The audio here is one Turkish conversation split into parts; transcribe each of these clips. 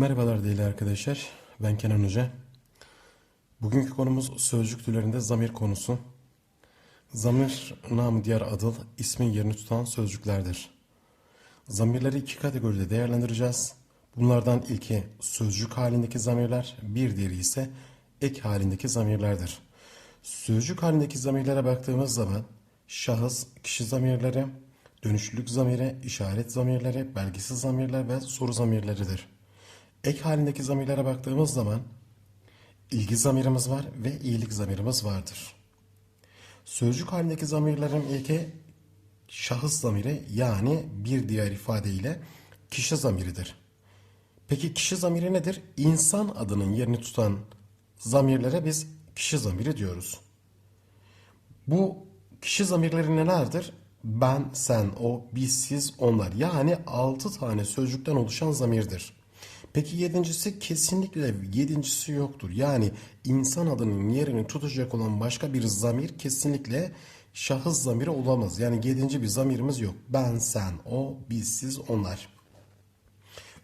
Merhabalar değerli arkadaşlar. Ben Kenan Hoca. Bugünkü konumuz sözcük türlerinde zamir konusu. Zamir, namı diğer adı, ismin yerini tutan sözcüklerdir. Zamirleri iki kategoride değerlendireceğiz. Bunlardan ilki sözcük halindeki zamirler, bir diğeri ise ek halindeki zamirlerdir. Sözcük halindeki zamirlere baktığımız zaman şahıs, kişi zamirleri, dönüşlülük zamiri, işaret zamirleri, belgisiz zamirler ve soru zamirleridir. Ek halindeki zamirlere baktığımız zaman ilgi zamirimiz var ve iyilik zamirimiz vardır. Sözcük halindeki zamirlerin ilki şahıs zamiri yani bir diğer ifadeyle kişi zamiridir. Peki kişi zamiri nedir? İnsan adının yerini tutan zamirlere biz kişi zamiri diyoruz. Bu kişi zamirleri nelerdir? Ben, sen, o, biz, siz, onlar. Yani altı tane sözcükten oluşan zamirdir. Peki yedincisi kesinlikle yedincisi yoktur. Yani insan adının yerini tutacak olan başka bir zamir kesinlikle şahıs zamiri olamaz. Yani yedinci bir zamirimiz yok. Ben, sen, o, biz, siz, onlar.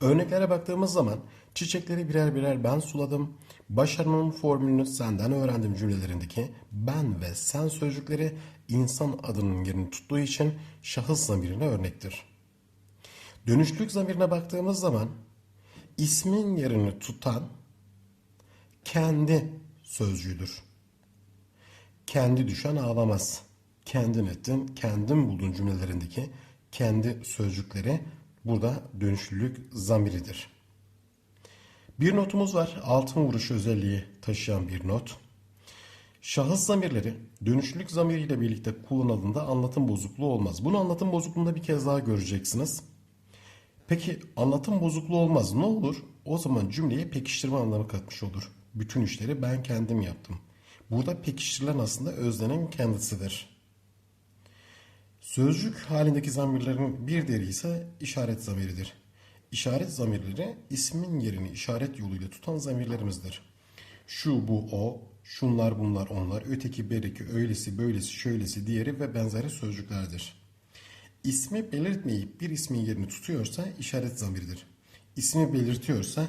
Örneklere baktığımız zaman çiçekleri birer birer ben suladım. Başarımın formülünü senden öğrendim cümlelerindeki ben ve sen sözcükleri insan adının yerini tuttuğu için şahıs zamirine örnektir. Dönüşlük zamirine baktığımız zaman ismin yerini tutan kendi sözcüğüdür. Kendi düşen ağlamaz. Kendin ettin, kendin buldun cümlelerindeki kendi sözcükleri burada dönüşlülük zamiridir. Bir notumuz var. Altın vuruş özelliği taşıyan bir not. Şahıs zamirleri dönüşlülük zamiriyle birlikte kullanıldığında anlatım bozukluğu olmaz. Bunu anlatım bozukluğunda bir kez daha göreceksiniz. Peki anlatım bozukluğu olmaz. Ne olur? O zaman cümleye pekiştirme anlamı katmış olur. Bütün işleri ben kendim yaptım. Burada pekiştirilen aslında öznenin kendisidir. Sözcük halindeki zamirlerin bir diğeri ise işaret zamiridir. İşaret zamirleri ismin yerini işaret yoluyla tutan zamirlerimizdir. Şu, bu, o, şunlar, bunlar, onlar, öteki, bereki, öylesi, böylesi, şöylesi, diğeri ve benzeri sözcüklerdir. İsmi belirtmeyip bir ismin yerini tutuyorsa işaret zamiridir. İsmi belirtiyorsa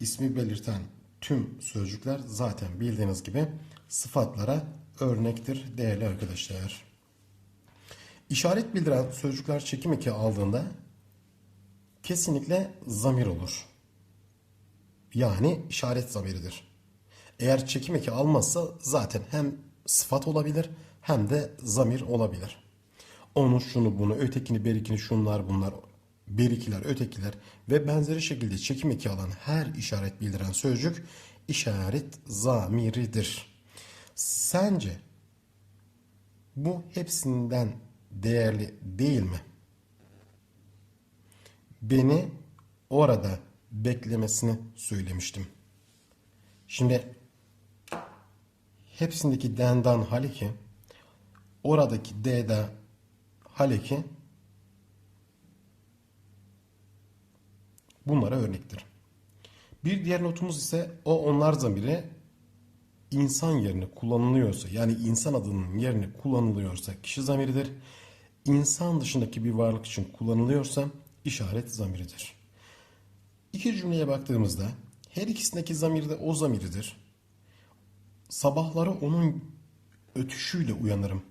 ismi belirten tüm sözcükler zaten bildiğiniz gibi sıfatlara örnektir değerli arkadaşlar. İşaret bildiren sözcükler çekim eki aldığında kesinlikle zamir olur. Yani işaret zamiridir. Eğer çekim eki almazsa zaten hem sıfat olabilir hem de zamir olabilir. Onu, şunu, bunu, ötekini, berikini, şunlar, bunlar, berikiler, ötekiler ve benzeri şekilde çekim eki alan her işaret bildiren sözcük işaret zamiridir. Sence bu hepsinden değerli değil mi? Beni orada beklemesini söylemiştim. Şimdi hepsindeki dendan haliki oradaki d'da haleki bunlara örnektir. Bir diğer notumuz ise o onlar zamiri insan yerine kullanılıyorsa yani insan adının yerine kullanılıyorsa kişi zamiridir. İnsan dışındaki bir varlık için kullanılıyorsa işaret zamiridir. İki cümleye baktığımızda her ikisindeki zamir de o zamiridir. Sabahları onun ötüşüyle uyanırım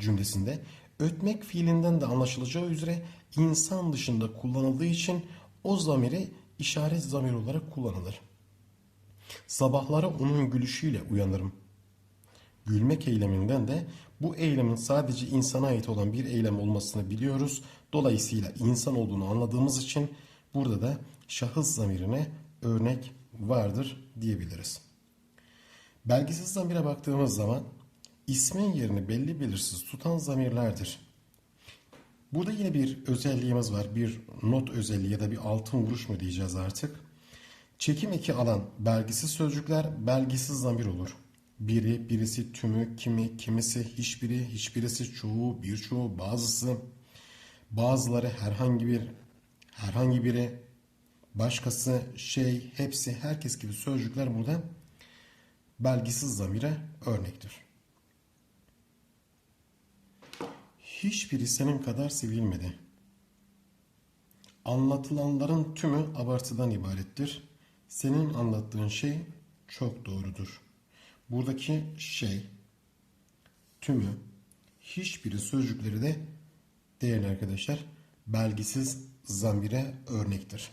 cümlesinde ötmek fiilinden de anlaşılacağı üzere insan dışında kullanıldığı için o zamiri işaret zamir olarak kullanılır. Sabahları onun gülüşüyle uyanırım. Gülmek eyleminden de bu eylemin sadece insana ait olan bir eylem olmasını biliyoruz. Dolayısıyla insan olduğunu anladığımız için burada da şahıs zamirine örnek vardır diyebiliriz. Belgisiz zamire baktığımız zaman ismin yerini belli belirsiz tutan zamirlerdir. Burada yine bir özelliğimiz var. Bir not özelliği ya da bir altın vuruş mu diyeceğiz artık. Çekim eki alan belgisiz sözcükler belgisiz zamir olur. Biri, birisi, tümü, kimi, kimisi, hiçbiri, hiçbirisi, çoğu, birçoğu, bazısı, bazıları, herhangi bir, herhangi biri, başkası, şey, hepsi, herkes gibi sözcükler burada belgisiz zamire örnektir. Hiçbiri senin kadar sevilmedi. Anlatılanların tümü abartıdan ibarettir. Senin anlattığın şey çok doğrudur. Buradaki şey, tümü, hiçbiri sözcükleri de değerli arkadaşlar belgisiz zamire örnektir.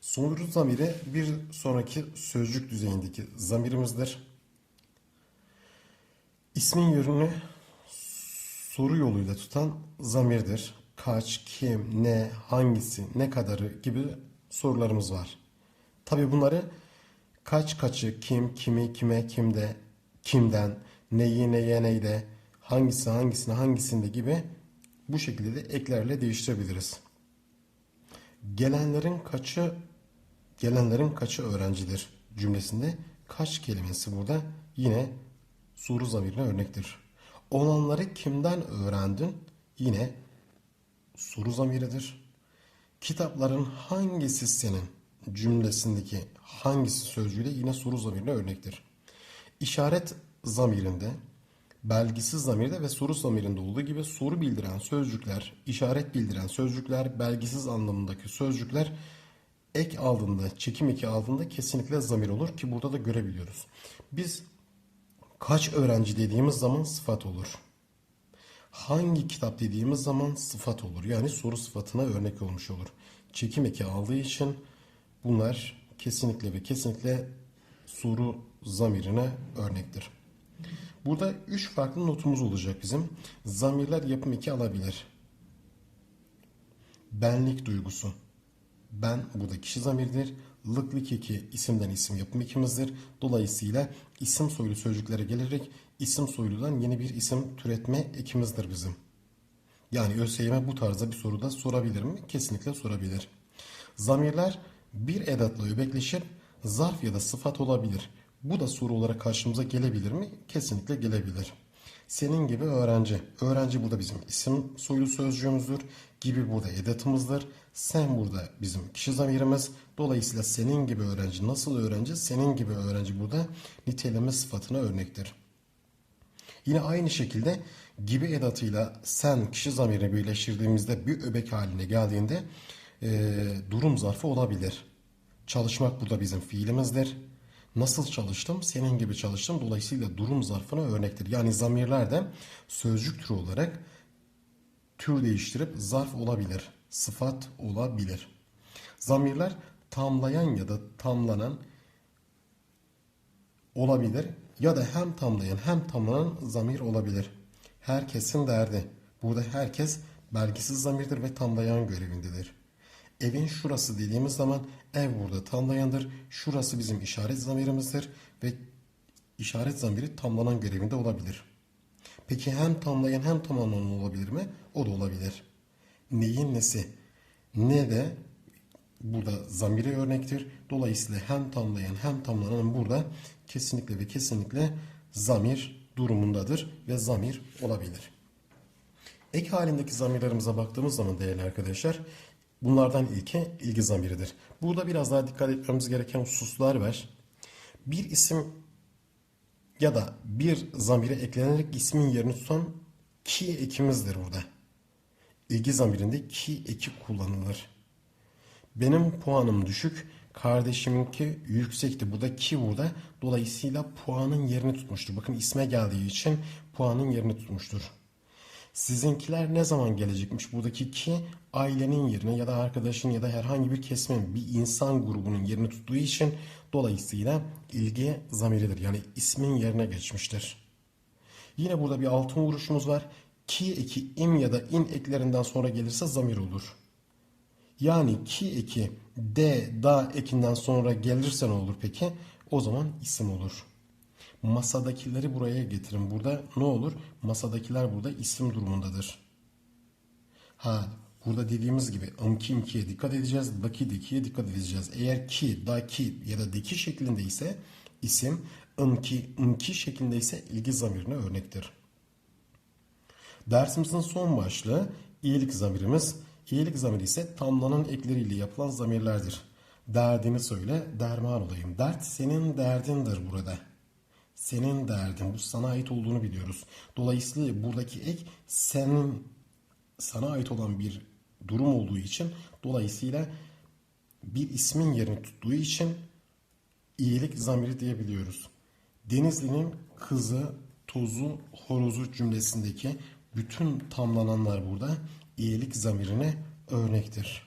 Sonru zamiri bir sonraki sözcük düzeyindeki zamirimizdir. İsmin yönünü soru yoluyla tutan zamirdir. Kaç, kim, ne, hangisi, ne kadarı gibi sorularımız var. Tabi bunları kaç kaçı, kim, kimi, kime, kimde, kimden, neyi, neye, neyde, hangisi, hangisine, hangisinde gibi bu şekilde de eklerle değiştirebiliriz. Gelenlerin kaçı gelenlerin kaçı öğrencidir cümlesinde kaç kelimesi burada yine soru zamirine örnektir. Olanları kimden öğrendin? Yine soru zamiridir. Kitapların hangisi senin cümlesindeki hangisi sözcüğüyle yine soru zamirine örnektir. İşaret zamirinde, belgisiz zamirde ve soru zamirinde olduğu gibi soru bildiren sözcükler, işaret bildiren sözcükler, belgisiz anlamındaki sözcükler ek aldığında, çekim eki aldığında kesinlikle zamir olur ki burada da görebiliyoruz. Biz kaç öğrenci dediğimiz zaman sıfat olur. Hangi kitap dediğimiz zaman sıfat olur. Yani soru sıfatına örnek olmuş olur. Çekim eki aldığı için bunlar kesinlikle ve kesinlikle soru zamirine örnektir. Burada üç farklı notumuz olacak bizim. Zamirler yapım eki alabilir. Benlik duygusu. Ben burada kişi zamirdir. Lıklık eki isimden isim yapım ekimizdir. Dolayısıyla isim soylu sözcüklere gelerek isim soyludan yeni bir isim türetme ekimizdir bizim. Yani ÖSYM bu tarzda bir soruda sorabilir mi? Kesinlikle sorabilir. Zamirler bir edatla öbekleşip zarf ya da sıfat olabilir. Bu da soru olarak karşımıza gelebilir mi? Kesinlikle gelebilir. Senin gibi öğrenci. Öğrenci burada bizim isim soylu sözcüğümüzdür. Gibi burada edatımızdır. Sen burada bizim kişi zamirimiz. Dolayısıyla senin gibi öğrenci nasıl öğrenci? Senin gibi öğrenci burada niteleme sıfatına örnektir. Yine aynı şekilde gibi edatıyla sen kişi zamirini birleştirdiğimizde bir öbek haline geldiğinde e, durum zarfı olabilir. Çalışmak burada bizim fiilimizdir. Nasıl çalıştım? Senin gibi çalıştım. Dolayısıyla durum zarfına örnektir. Yani zamirler de sözcük türü olarak tür değiştirip zarf olabilir. Sıfat olabilir. Zamirler tamlayan ya da tamlanan olabilir ya da hem tamlayan hem tamlanan zamir olabilir. Herkesin derdi. Burada herkes belgisiz zamirdir ve tamlayan görevindedir. Evin şurası dediğimiz zaman ev burada tamlayandır. Şurası bizim işaret zamirimizdir ve işaret zamiri tamlanan görevinde olabilir. Peki hem tamlayan hem tamlanan olabilir mi? O da olabilir. Neyin nesi? Ne de burada zamiri örnektir. Dolayısıyla hem tamlayan hem tamlanan burada kesinlikle ve kesinlikle zamir durumundadır ve zamir olabilir. Ek halindeki zamirlerimize baktığımız zaman değerli arkadaşlar bunlardan ilki ilgi zamiridir. Burada biraz daha dikkat etmemiz gereken hususlar var. Bir isim ya da bir zamire eklenerek ismin yerini tutan ki ekimizdir burada. İlgi zamirinde ki eki kullanılır. Benim puanım düşük, kardeşiminki yüksekti. Bu da ki burada. Dolayısıyla puanın yerini tutmuştur. Bakın isme geldiği için puanın yerini tutmuştur. Sizinkiler ne zaman gelecekmiş? Buradaki ki ailenin yerine ya da arkadaşın ya da herhangi bir kesimin bir insan grubunun yerini tuttuğu için dolayısıyla ilgi zamiridir. Yani ismin yerine geçmiştir. Yine burada bir altın vuruşumuz var. Ki eki im ya da in eklerinden sonra gelirse zamir olur. Yani ki eki de da ekinden sonra gelirse ne olur peki? O zaman isim olur. Masadakileri buraya getirin. Burada ne olur? Masadakiler burada isim durumundadır. Ha burada dediğimiz gibi ımki imkiye dikkat edeceğiz. Daki dikiye dikkat edeceğiz. Eğer ki, daki ya da diki şeklinde ise isim, ımki, ımki şeklinde ise ilgi zamirine örnektir. Dersimizin son başlığı iyilik zamirimiz. İyilik zamiri ise tamlanan ekleriyle yapılan zamirlerdir. Derdini söyle, derman olayım. Dert senin derdindir burada. Senin derdin, bu sana ait olduğunu biliyoruz. Dolayısıyla buradaki ek senin sana ait olan bir durum olduğu için dolayısıyla bir ismin yerini tuttuğu için iyilik zamiri diyebiliyoruz. Denizli'nin kızı, tozu, horozu cümlesindeki bütün tamlananlar burada iyilik zamirine örnektir.